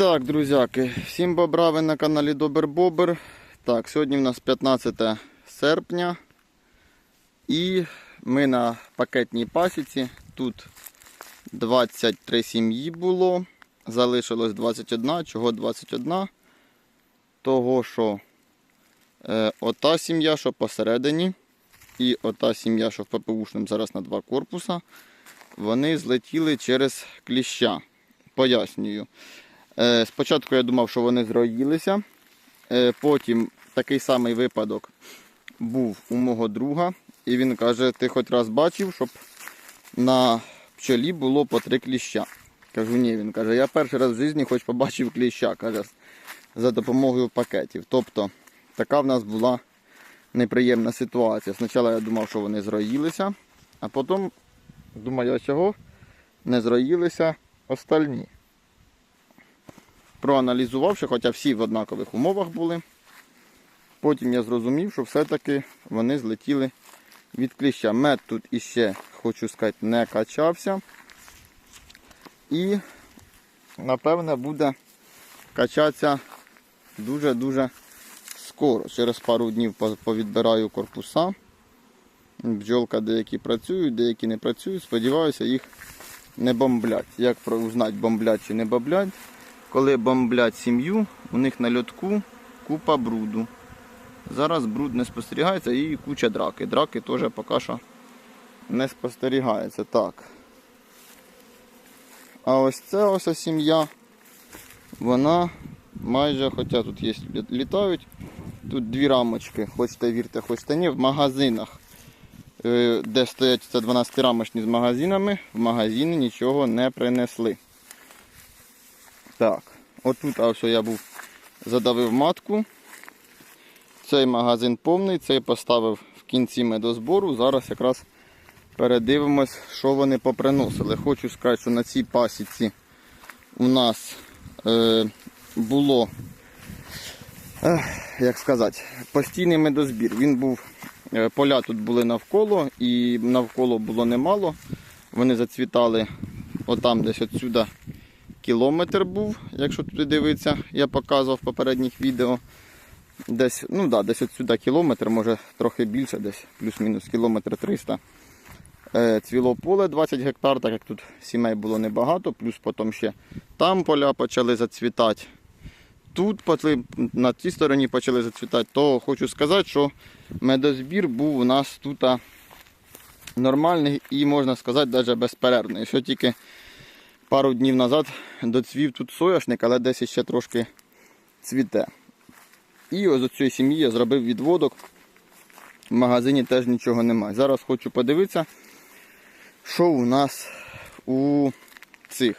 Так, друзяки, всім бобра, ви на каналі Добер Бобер. Так, сьогодні в нас 15 серпня. І ми на пакетній пасіці. Тут 23 сім'ї було. Залишилось 21. Чого 21? Того, що е, ота сім'я, що посередині, і ота сім'я, що в ППУшному зараз на два корпуса, вони злетіли через кліща. Пояснюю. Е, Спочатку я думав, що вони зроїлися. Е, Потім такий самий випадок був у мого друга. І він каже, ти хоч раз бачив, щоб на пчолі було по три кліща. Кажу, ні, він каже, я перший раз в житті хоч побачив кліща, каже, за допомогою пакетів. Тобто така в нас була неприємна ситуація. Спочатку я думав, що вони зроїлися, а потім думаю, чого не зроїлися остальні проаналізувавши, хоча всі в однакових умовах були. Потім я зрозумів, що все-таки вони злетіли від кліща. Мед тут іще, хочу сказати, не качався. І, напевне, буде качатися дуже-дуже скоро. Через пару днів повідбираю корпуса. Бджолка деякі працюють, деякі не працюють. Сподіваюся, їх не бомблять. Як узнати, бомблять чи не бомблять? Коли бомблять сім'ю, у них на льотку купа бруду. Зараз бруд не спостерігається і куча драки. Драки теж поки що не спостерігається. Так. А ось ця ось сім'я, вона майже, хоча тут є літають, тут дві рамочки, хочете вірте, хочете ні, в магазинах, е, де стоять це 12-рамочні з магазинами, в магазини нічого не принесли. Так, отут ось я був задавив матку. Цей магазин повний, цей поставив в кінці медозбору. Зараз якраз передивимось, що вони поприносили. Хочу сказати, що на цій пасіці у нас е, було, е, як сказати, постійний медозбір. Він був, е, поля тут були навколо і навколо було немало. Вони зацвітали отам десь отсюда кілометр був, якщо туди дивитися, я показував в попередніх відео. Десь, ну да, десь от сюди кілометр, може трохи більше, десь плюс-мінус кілометр 300. Е, цвіло поле 20 гектар, так як тут сімей було небагато, плюс потім ще там поля почали зацвітати. Тут на тій стороні почали зацвітати, то хочу сказати, що медозбір був у нас тут нормальний і можна сказати навіть безперервний. Що тільки пару днів назад доцвів тут соняшник, але десь ще трошки цвіте. І ось до цієї сім'ї я зробив відводок. В магазині теж нічого немає. Зараз хочу подивитися, що у нас у цих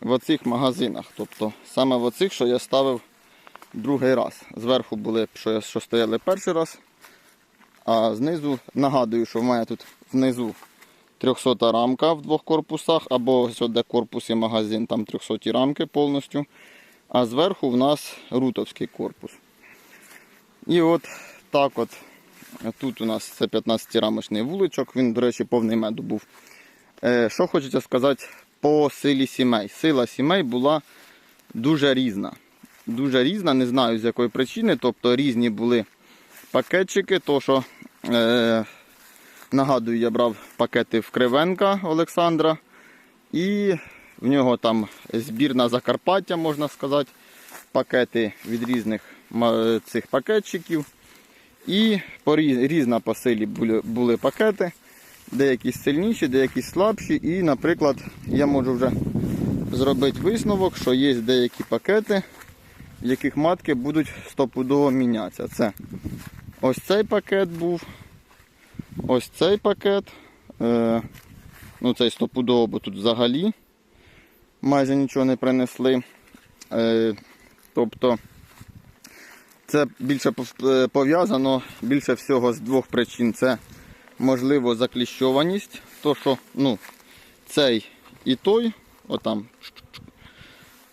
в оцих магазинах. Тобто саме в оцих, що я ставив другий раз. Зверху були, що, що стояли перший раз, а знизу нагадую, що в мене тут внизу 300 рамка в двох корпусах, або ось де корпус і магазин, там 300 рамки повністю. А зверху в нас рутовський корпус. І от так от. Тут у нас це 15-рамочний вуличок, він, до речі, повний меду був. Е, що хочеться сказати по силі сімей. Сила сімей була дуже різна. Дуже різна, не знаю з якої причини. Тобто різні були пакетчики, то що е, Нагадую, я брав пакети в Кривенка Олександра. І в нього там збір на Закарпаття, можна сказати. Пакети від різних цих пакетчиків. І різна по силі були пакети. Деякі сильніші, деякі слабші. І, наприклад, я можу вже зробити висновок, що є деякі пакети, в яких матки будуть стопудово мінятися. Це ось цей пакет був. Ось цей пакет. Е, ну цей стопудово, бо тут взагалі майже нічого не принесли. Е, тобто це більше е, пов'язано більше всього з двох причин. Це можливо закліщованість, то що ну, цей і той, отам,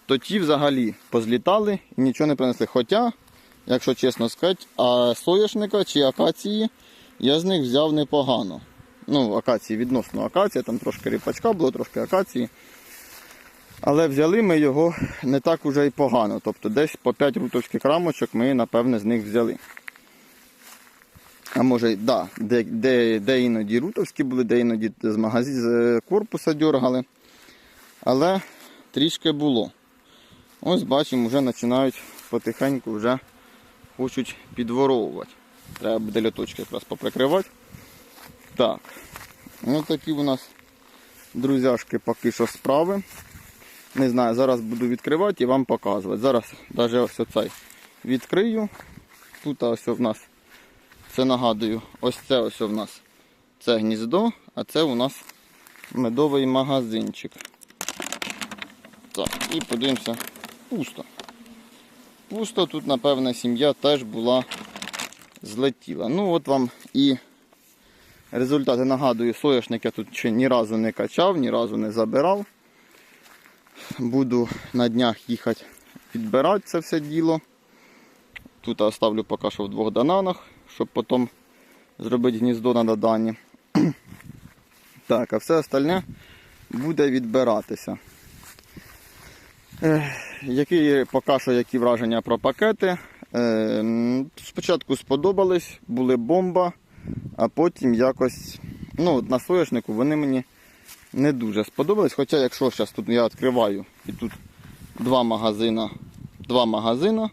то ті взагалі позлітали і нічого не принесли. Хоча, якщо чесно сказати, а соняшника чи акації я з них взяв непогано. Ну, акації відносно акація, там трошки ріпачка було, трошки акації. Але взяли ми його не так уже й погано. Тобто десь по 5 рутовських рамочок ми, напевне, з них взяли. А може, да, де, де, де іноді рутовські були, де іноді з магазин з е, корпуса дергали. Але трішки було. Ось бачимо, вже починають потихеньку вже хочуть підворовувати. Треба буде льоточки якраз поприкривати. Так. Ось такі у нас друзяшки поки що справи. Не знаю, зараз буду відкривати і вам показувати. Зараз навіть ось оцей відкрию. Тут ось в нас, це нагадую, ось це ось в нас це гніздо, а це у нас медовий магазинчик. Так, і подивимося. Пусто. Пусто, тут, напевне, сім'я теж була злетіла. Ну, от вам і результати. Нагадую, соняшник я тут ще ні разу не качав, ні разу не забирав. Буду на днях їхати відбирати це все діло. Тут оставлю поки що в двох дананах, щоб потім зробити гніздо на додані. Так, а все остальне буде відбиратися. Які поки що які враження про пакети? Е, м, спочатку сподобались, були бомба, а потім якось ну, на соняшнику вони мені не дуже сподобались. Хоча якщо зараз тут я відкриваю і тут два магазина, два магазина,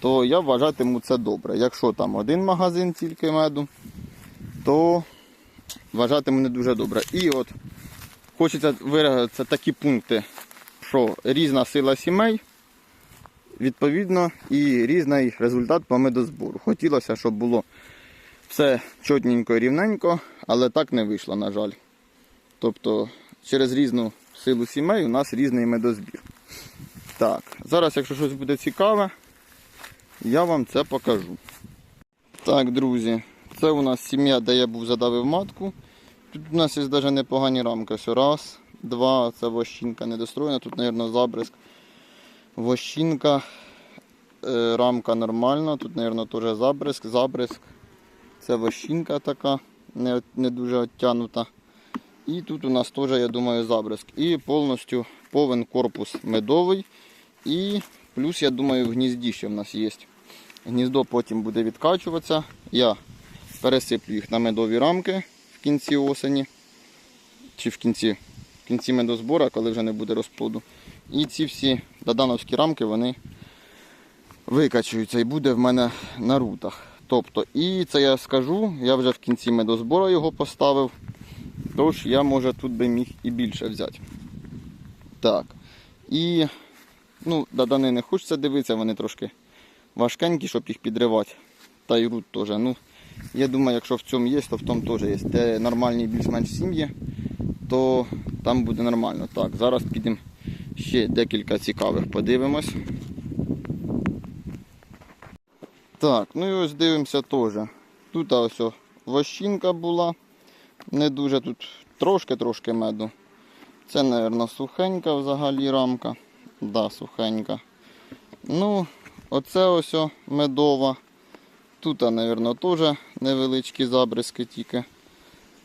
то я вважатиму це добре. Якщо там один магазин тільки меду, то вважатиму не дуже добре. І от хочеться виразити такі пункти, що різна сила сімей, відповідно, і різний результат по медозбору. Хотілося, щоб було все чотненько рівненько, але так не вийшло, на жаль. Тобто через різну силу сімей у нас різний медозбір. Так, зараз, якщо щось буде цікаве, я вам це покажу. Так, друзі, це у нас сім'я, де я був задавив матку. Тут у нас є навіть непогані рамки. Раз, два, це вощинка недостроєна, тут, мабуть, забризк. Вощинка, е, рамка нормальна, тут, мабуть, теж забризк, забризк. Це вощинка така, не, не дуже оттянута. І тут у нас теж, я думаю, забризк. І повністю повен корпус медовий. І плюс, я думаю, в гнізді ще в нас є. Гніздо потім буде відкачуватися. Я пересиплю їх на медові рамки в кінці осені. Чи в кінці, в кінці медозбору, коли вже не буде розплоду. І ці всі додановські рамки вони викачуються і буде в мене на рутах. Тобто, і це я скажу, я вже в кінці медозбору його поставив. Тож я може тут би міг і більше взяти. Так. І ну, додани не хочеться дивитися, вони трошки важкенькі, щоб їх підривати. Та й рут теж. Ну, я думаю, якщо в цьому є, то в тому теж є. Де нормальні більш-менш сім'ї, то там буде нормально. Так, зараз підемо ще декілька цікавих подивимось. Так, ну і ось дивимося теж. Тут ось вощинка була. Не дуже тут трошки-трошки меду. Це, мабуть, сухенька взагалі рамка. Да, сухенька. Ну, оце ось медова. Тут, мабуть, теж невеличкі забризки тільки.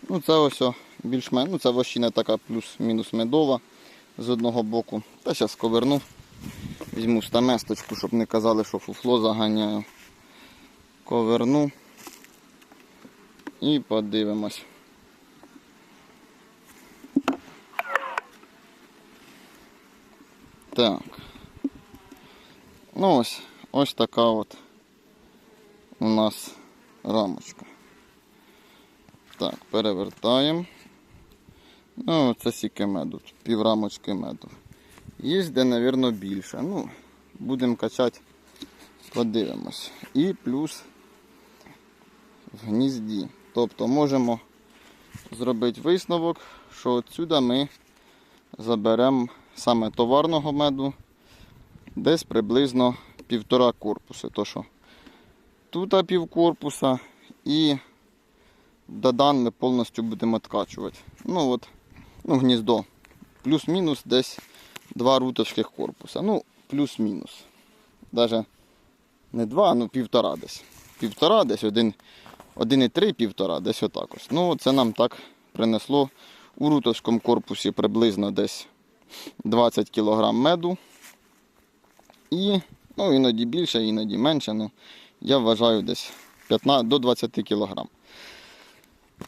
Ну, це ось більш-менш. Ну, це вощина така плюс-мінус медова з одного боку. Та зараз коверну. Візьму стаместочку, щоб не казали, що фуфло заганяю. Коверну. І подивимось. Так. Ну ось, ось така от у нас рамочка. Так, перевертаємо. Ну, це сіки меду, пів рамочки меду. Є де, мабуть, більше. Ну, будемо качати, подивимось. І плюс в гнізді. Тобто можемо зробити висновок, що отсюди ми заберемо саме товарного меду десь приблизно півтора корпуси. То що тут пів корпуса і додан ми повністю будемо відкачувати. Ну от, ну гніздо. Плюс-мінус десь два рутовських корпуса. Ну, плюс-мінус. Даже не два, ну півтора десь. Півтора, десь один, один і три, півтора, десь отак ось. Ну, це нам так принесло у рутовському корпусі приблизно десь 20 кг меду. І ну, іноді більше, іноді менше. Ну, я вважаю десь 15, до 20 кг.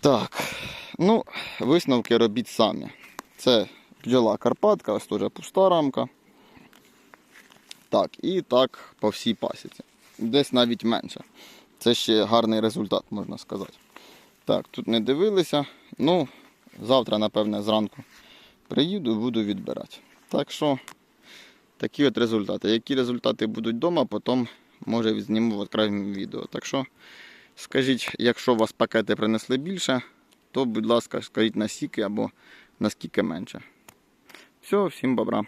Так, ну, висновки робіть самі. Це бджола Карпатка, ось теж пуста рамка. Так, і так по всій пасіці. Десь навіть менше. Це ще гарний результат, можна сказати. Так, тут не дивилися. Ну, завтра, напевне, зранку приїду і буду відбирати. Так що, такі от результати. Які результати будуть вдома, потім може зніму в окремому відео. Так що, скажіть, якщо у вас пакети принесли більше, то, будь ласка, скажіть на стільки або наскільки менше. Все, всім бобра.